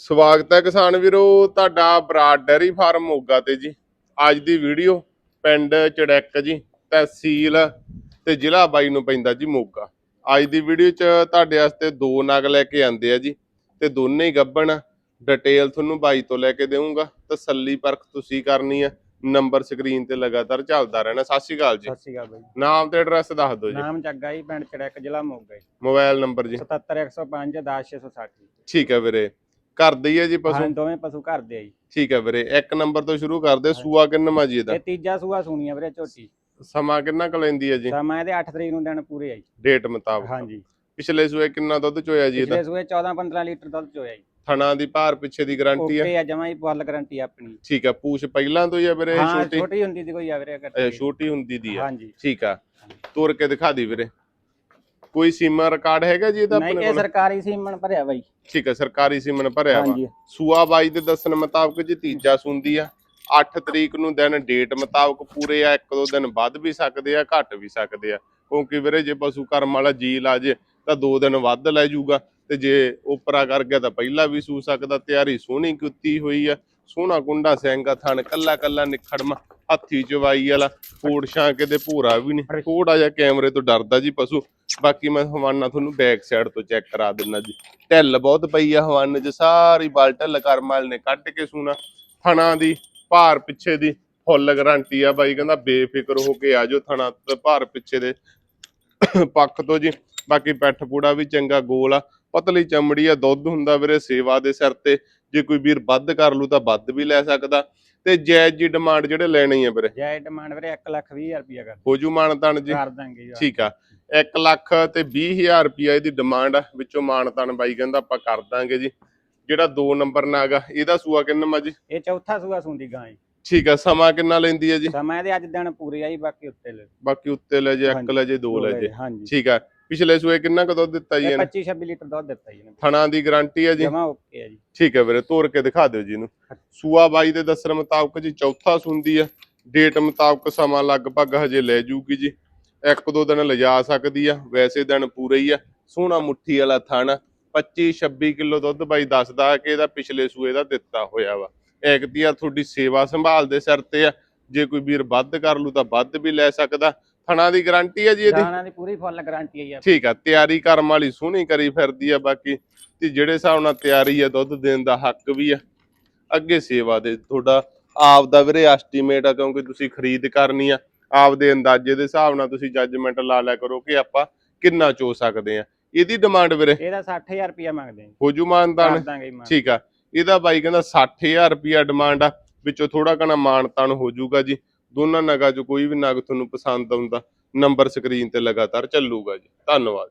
ਸਵਾਗਤ ਹੈ ਕਿਸਾਨ ਵੀਰੋ ਤੁਹਾਡਾ ਬਰਾਡ ਡੈਰੀ ਫਾਰਮ ਮੋਗਾ ਤੇ ਜੀ। ਅੱਜ ਦੀ ਵੀਡੀਓ ਪਿੰਡ ਚੜੈਕ ਜੀ ਤਹਿਸੀਲ ਤੇ ਜ਼ਿਲ੍ਹਾ ਬਾਈ ਨੂੰ ਪੈਂਦਾ ਜੀ ਮੋਗਾ। ਅੱਜ ਦੀ ਵੀਡੀਓ 'ਚ ਤੁਹਾਡੇ ਵਾਸਤੇ ਦੋ ਨਗ ਲੈ ਕੇ ਆਂਦੇ ਆ ਜੀ ਤੇ ਦੋਨੇ ਹੀ ਗੱਬਣ। ਡਿਟੇਲ ਤੁਹਾਨੂੰ ਬਾਈ ਤੋਂ ਲੈ ਕੇ ਦੇਵਾਂਗਾ ਤਸੱਲੀ ਪਰਖ ਤੁਸੀਂ ਕਰਨੀ ਆ। ਨੰਬਰ ਸਕਰੀਨ ਤੇ ਲਗਾਤਾਰ ਚੱਲਦਾ ਰਹਿਣਾ। ਸਤਿ ਸ਼੍ਰੀ ਅਕਾਲ ਜੀ। ਸਤਿ ਸ਼੍ਰੀ ਅਕਾਲ ਬਾਈ ਨਾਮ ਤੇ ਐਡਰੈਸ ਦੱਸ ਦਿਓ ਜੀ। ਨਾਮ ਜੱਗਾ ਜੀ ਪਿੰਡ ਚੜੈਕ ਜ਼ਿਲ੍ਹਾ ਮੋਗਾ ਜੀ। ਮੋਬਾਈਲ ਨੰਬਰ ਜੀ। 77105 10660 ਠੀਕ ਹੈ ਵੀਰੇ। ਘਰ ਦੇ ਹੀ ਹੈ ਜੀ ਹਾਂ ਪਸ਼ੂ ਦੋਵੇਂ ਪਸ਼ੂ ਘਰ ਦੇ ਆ ਜੀ। ਠੀਕ ਹੈ ਵੀਰੇ ਇੱਕ ਨੰਬਰ ਤੋਂ ਸ਼ੁਰੂ ਕਰਦੇ ਸੂਆ ਕਿੰਨਾ ਜੀ ਇਹਦਾ? ਇਹ ਤੀਜਾ ਸੂਆ ਸੁਣੀ ਆ ਵੀਰੇ ਝੋਟੀ। ਸਮਾਂ ਕਿੰਨਾ ਕੁ ਲੈਂਦੀ ਹੈ ਜੀ? ਸਮਾਂ ਇਹਦੇ 8 ਤਰੀਕ ਨੂੰ ਦਿਨ ਪੂਰੇ ਆ ਜੀ। ਡੇਟ ਮੁਤਾਬਕ। ਹਾਂਜੀ। ਪਿਛਲੇ ਸੂਏ ਕਿੰਨਾ ਦੁੱਧ ਚੋਇਆ ਜੀ ਇਹਦਾ? ਪਿਛਲੇ ਸੂਏ 14 15 ਲੀਟਰ ਦੁੱਧ ਚੋਇਆ ਜੀ। ਥਣਾ ਦੀ ਭਾਰ ਪਿੱਛੇ ਦੀ ਗਾਰੰਟੀ ਹੈ ਓਕੇ ਆ ਜਮਾ ਹੀ ਫੁੱਲ ਗਾਰੰਟੀ ਆਪਣੀ। ਠੀਕ ਹੈ ਪੂਛ ਪਹਿਲਾਂ ਤੋਂ ਹੀ ਹੈ ਵੀਰੇ ਹਾਂ ਛੋਟੀ? ਛੋਟੀ ਹੁੰਦੀ ਦੀ ਕੋਈ ਆ ਵੀਰੇ ਇਹ ਕੱਟੀ ਛੋਟੀ ਹੁੰਦੀ ਦੀ ਹੈ ਹਾਂਜੀ। ਠੀਕ ਆ। ਤੋਰ ਕੇ ਦਿਖਾ ਦੀ ਵੀਰੇ। ਕੋਈ ਸੀਮਾ ਰਿਕਾਰਡ ਹੈਗਾ ਜੀ ਇਹਦਾ ਨਹੀਂ ਆਪਣੇ ਇਹ ਕੋਲ? ਸਰਕਾਰੀ ਸੀਮਨ ਭਰਿਆ ਬਾਈ। ਠੀਕ ਹੈ ਸਰਕਾਰੀ ਸੀਮਨ ਭਰਿਆ ਵਾ। ਹਾਂਜੀ। ਸੂਆ ਬਾਈ ਦੇ ਦੱਸਣ ਮੁਤਾਬਕ ਜੀ ਤੀਜਾ ਸੁੰਦੀ ਆ। 8 ਤਰੀਕ ਨੂੰ ਦਿਨ ਡੇਟ ਮੁਤਾਬਕ ਪੂਰੇ ਆ ਇੱਕ ਦੋ ਦਿਨ ਵੱਧ ਵੀ ਸਕਦੇ ਆ ਘੱਟ ਵੀ ਸਕਦੇ ਆ। ਕਿਉਂਕਿ ਵੀਰੇ ਜੇ ਪਸ਼ੂ ਕਰਮ ਵਾਲਾ ਜੀ ਲਾ ਜੇ ਤਾਂ ਦੋ ਦਿਨ ਵੱਧ ਲੈ ਜਾਊਗਾ। ਤੇ ਜੇ ਉਪਰਾ ਕਰ ਗਿਆ ਤਾਂ ਪਹਿਲਾਂ ਵੀ ਸੂ ਸਕਦਾ ਤਿਆਰੀ ਸੋਹਣੀ ਕੀਤੀ ਹੋਈ ਆ। ਸੋਹਣਾ ਕੁੰਡਾ ਸਿੰਘਾ ਥਣ ਕੱਲਾ ਕੱਲਾ ਨਿਖੜਮਾ। ਹੱਥੀ ਚਵਾਈ ਵਾਲਾ ਕੋੜ ਛਾਂਕੇ ਦੇ ਭੂਰਾ ਵੀ ਨਹੀਂ ਥੋੜਾ ਜਿਹਾ ਕੈਮਰੇ ਤੋਂ ਡਰਦਾ ਜੀ ਪਸ਼ੂ। ਬਾਕੀ ਮੈਂ ਹਵਾਨਾ ਤੁਹਾਨੂੰ ਬੈਕ ਸਾਈਡ ਤੋਂ ਚੈੱਕ ਕਰਾ ਦਿੰਦਾ ਜੀ। ਢਿੱਲ ਬਹੁਤ ਪਈ ਆ ਹਵਾਨੇ 'ਚ ਸਾਰੀ ਬਲ ਢਿੱਲ ਕਰਮਲ ਨੇ ਕੱਢ ਕੇ ਸੂਣਾ। ਥਣਾ ਦੀ ਭਾਰ ਪਿੱਛੇ ਦੀ ਫੁੱਲ ਗਾਰੰਟੀ ਆ ਬਾਈ ਕਹਿੰਦਾ ਬੇਫਿਕਰ ਹੋ ਕੇ ਆਜੋ ਥਣਾ ਤੇ ਭਾਰ ਪਿੱਛੇ ਦੇ। ਪੱਖ ਤੋਂ ਜੀ ਬਾਕੀ ਪੈਠ ਪੂੜਾ ਵੀ ਚੰਗਾ ਗੋਲ ਆ। ਪਤਲੀ ਚਮੜੀ ਆ ਦੁੱਧ ਹੁੰਦਾ ਵੀਰੇ ਸੇਵਾ ਦੇ ਸਿਰ ਤੇ। ਜੇ ਕੋਈ ਵੀਰ ਵੱਧ ਕਰ ਲੂ ਤਾਂ ਵੱਧ ਵੀ ਲੈ ਸਕਦਾ। ਤੇ ਜਾਇਜ਼ ਜੀ ਡਿਮਾਂਡ ਜਿਹੜੇ ਲੈਣੀ ਆ ਵੀਰੇ? ਜੈ ਡਿਮਾਂਡ ਵੀਰੇ 1 ਲੱਖ 20 ਹਜ਼ਾਰ ਕਰ ਹੋ ਜੂ ਮਾਨਤਾਨ ਜੀ? ਕਰ ਦਾਂਗੇ ਜੀ ਠੀਕ ਆ। 1 ਲੱਖ ਤੇ 20000 ਰੁਪਿਆ ਇਹਦੀ ਡਿਮਾਂਡ ਆ ਵਿੱਚੋਂ ਮਾਨਤਾਨ ਬਾਈ ਕਹਿੰਦਾ ਆਪਾਂ ਕਰ ਦਾਂਗੇ ਜੀ। ਜਿਹੜਾ 2 ਨੰਬਰ ਨਾਗਾ ਇਹਦਾ ਸੂਆ ਕਿੰਨਾ ਜੀ? ਇਹ ਚੌਥਾ ਸੂਆ ਸੁੰਦੀ ਗਾਂ ਜੀ। ਠੀਕ ਆ ਸਮਾਂ ਕਿੰਨਾ ਲੈਂਦੀ ਹੈ ਜੀ? ਸਮਾਂ ਇਹਦੇ ਅੱਜ ਦਿਨ ਪੂਰੇ ਆਈ ਬਾਕੀ ਉੱਤੇ ਲੈ। ਬਾਕੀ ਉੱਤੇ ਲੈ ਜੇ ਇੱਕ ਹਾਂਜੀ, ਲੈ ਜੇ ਦੋ ਲੈ ਜੇ। ਠੀਕ ਆ। ਪਿਛਲੇ ਸੂਏ ਕਿੰਨਾ ਕੁ ਦੁੱਧ ਦਿੱਤਾ ਜੀ ਇਹ ਇਹਨੇ? 25 26 ਲੀਟਰ ਦੁੱਧ ਦਿੱਤਾ ਜੀ ਇਹਨੇ। ਥਣਾ ਦੀ ਗਾਰੰਟੀ ਹੈ ਜੀ? ਜਮਾ ਓਕੇ ਆ ਜੀ। ਠੀਕ ਹੈ ਵੀਰੇ ਤੋੜ ਕੇ ਦਿਖਾ ਦਿਓ ਜੀ ਇਹਨੂੰ। ਸੂਆ ਬਾਈ ਦੇ ਦੱਸਣ ਮੁਤਾਬਕ ਜੀ ਚੌਥਾ ਸੁੰਦੀ ਆ ਡੇਟ ਮੁਤਾਬਕ ਸਮਾਂ ਲਗਭਗ ਹਜੇ ਲੈ ਜੂਗੀ ਜੀ। ਇੱਕ ਦੋ ਦਿਨ ਲਿਜਾ ਸਕਦੀ ਆ ਵੈਸੇ ਦਿਨ ਪੂਰੇ ਹੀ ਆ। ਸੋਹਣਾ ਮੁੱਠੀ ਵਾਲਾ ਥਣ। 25 26 ਕਿਲੋ ਦੁੱਧ ਬਾਈ ਦੱਸਦਾ ਕਿ ਇਹਦਾ ਪਿਛਲੇ ਸੂਏ ਦਾ ਦਿੱਤਾ ਹੋਇਆ ਵਾ। ਐਕਤੀ ਆ ਤੁਹਾਡੀ ਸੇਵਾ ਸੰਭਾਲ ਦੇ ਸਿਰ ਤੇ ਆ। ਜੇ ਕੋਈ ਵੀਰ ਵੱਧ ਕਰ ਲੂ ਤਾਂ ਵੱਧ ਵੀ ਲੈ ਸਕਦਾ। ਥਣਾ ਦੀ ਗਾਰੰਟੀ ਆ ਜੀ ਇਹਦੀ? ਦਾਣਾ ਦੀ ਪੂਰੀ ਫੁੱਲ ਗਾਰੰਟੀ ਆ ਜੀ ਠੀਕ ਆ ਤਿਆਰੀ ਕਰਮ ਵਾਲੀ ਸੋਹਣੀ ਕਰੀ ਫਿਰਦੀ ਆ ਬਾਕੀ। ਤੇ ਜਿਹੜੇ ਹਿਸਾਬ ਨਾਲ ਤਿਆਰੀ ਆ ਦੁੱਧ ਦੇਣ ਦਾ ਹੱਕ ਵੀ ਆ। ਅੱਗੇ ਸੇਵਾ ਦੇ ਤੁਹਾਡਾ ਆਪ ਦਾ ਵੀਰੇ ਐਸਟੀਮੇਟ ਆ ਕਿਉਂਕਿ ਤੁਸੀਂ ਖਰੀਦ ਕਰਨੀ ਆ। ਆਪ ਦੇ ਅੰਦਾਜ਼ੇ ਦੇ ਹਿਸਾਬ ਨਾਲ ਤੁਸੀਂ ਜੱਜਮੈਂਟ ਲਾ ਲਿਆ ਕਰੋ ਕਿ ਆਪਾਂ ਕਿੰਨਾ ਚੋ ਸਕਦੇ ਆ। ਇਹਦੀ ਡਿਮਾਂਡ ਵੀਰੇ? ਇਹਦਾ 60000 ਰੁਪਇਆ ਮੰਗਦੇ ਆ। ਹੋਜੂ ਮਾਨਤਾਨ ਠੀਕ ਆ। ਇਹਦਾ ਬਾਈ ਕਹਿੰਦਾ 60000 ਰੁਪਿਆ ਡਿਮਾਂਡ ਆ। ਵਿੱਚੋਂ ਥੋੜਾ ਕਣਾ ਮਾਨਤਾਨ ਹੋ ਜਾਊਗਾ ਜੀ। ਦੋਨਾਂ ਨਗਾਂ ਚੋਂ ਕੋਈ ਵੀ ਨਗ ਤੁਹਾਨੂੰ ਪਸੰਦ ਆਉਂਦਾ ਨੰਬਰ ਸਕਰੀਨ ਤੇ ਲਗਾਤਾਰ ਚੱਲੂਗਾ ਜੀ। ਧੰਨਵਾਦ।